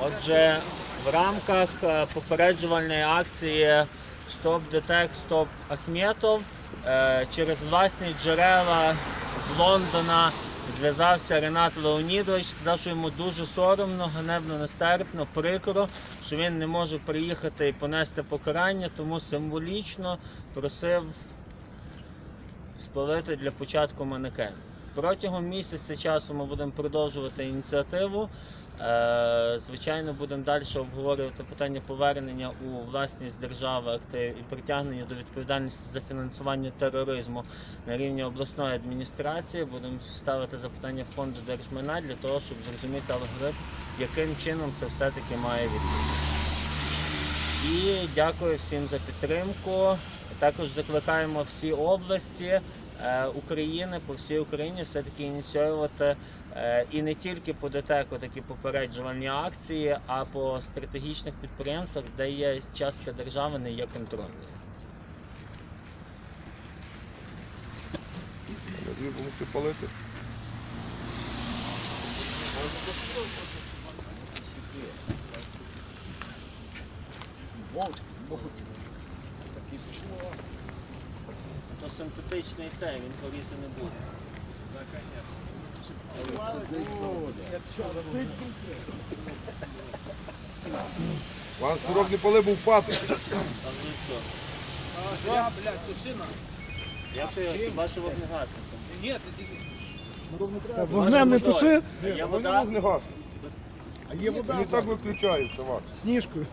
Отже, в рамках е, попереджувальної акції Стоп Детек, Стоп Ахметов е, через власні джерела з Лондона зв'язався Ренат Леонідович, сказав, що йому дуже соромно, ганебно, нестерпно, прикро, що він не може приїхати і понести покарання, тому символічно просив спалити для початку манекен. Протягом місяця часу ми будемо продовжувати ініціативу. Е, Звичайно, будемо далі обговорювати питання повернення у власність держави активів і притягнення до відповідальності за фінансування тероризму на рівні обласної адміністрації. Будемо ставити запитання фонду держмайна для того, щоб зрозуміти алгоритм, яким чином це все-таки має відбутися. І дякую всім за підтримку. Також закликаємо всі області України по всій Україні все-таки ініціювати е, і не тільки по ДТЕКу такі попереджувальні акції, а по стратегічних підприємствах, де є частка держави, не є контрольною. Я тобі допомогти палити. То синтетичний цей, він горіти не буде. Ван сирок не пали, був впати. Там вже. Я, блядь, тушина. Я ти вашим вогнегасником. Ні, ти Вогнем не туши, Вони вода? не а є вода. Вони так виключаються, Ван. Сніжкою.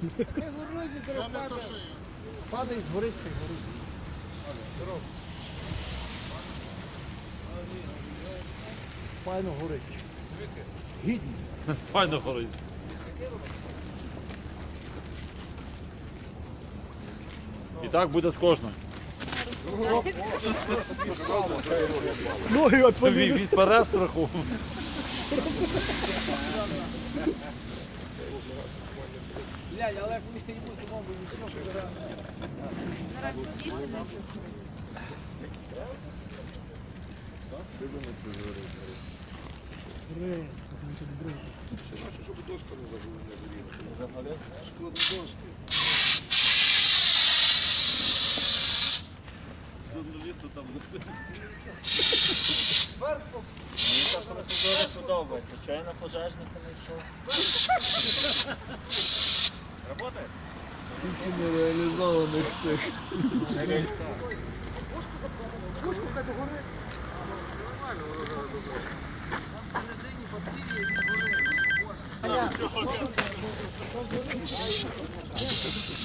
Падає, згорить, хай горить. Файно горить. Гідні. Файно горить. І так буде з кожним. Ноги отвалили. від перестраху. блядь, але йому самому нічого не грає. Щоб дошка не забула, там несуть. Мені ця процедура подобається. Чого пожежника не йшов? Скільки нереалізованих цих.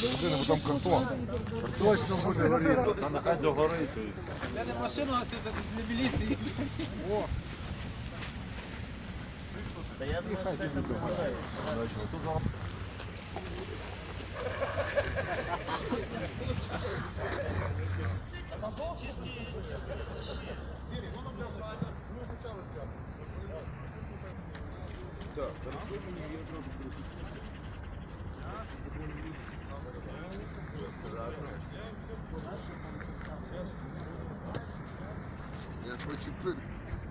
Людина, бо там картон. Точно буде горіти. Та нехай догорить. Я не машину гасити, для міліції. Та я думаю, що це не подобається. Я хочу пити.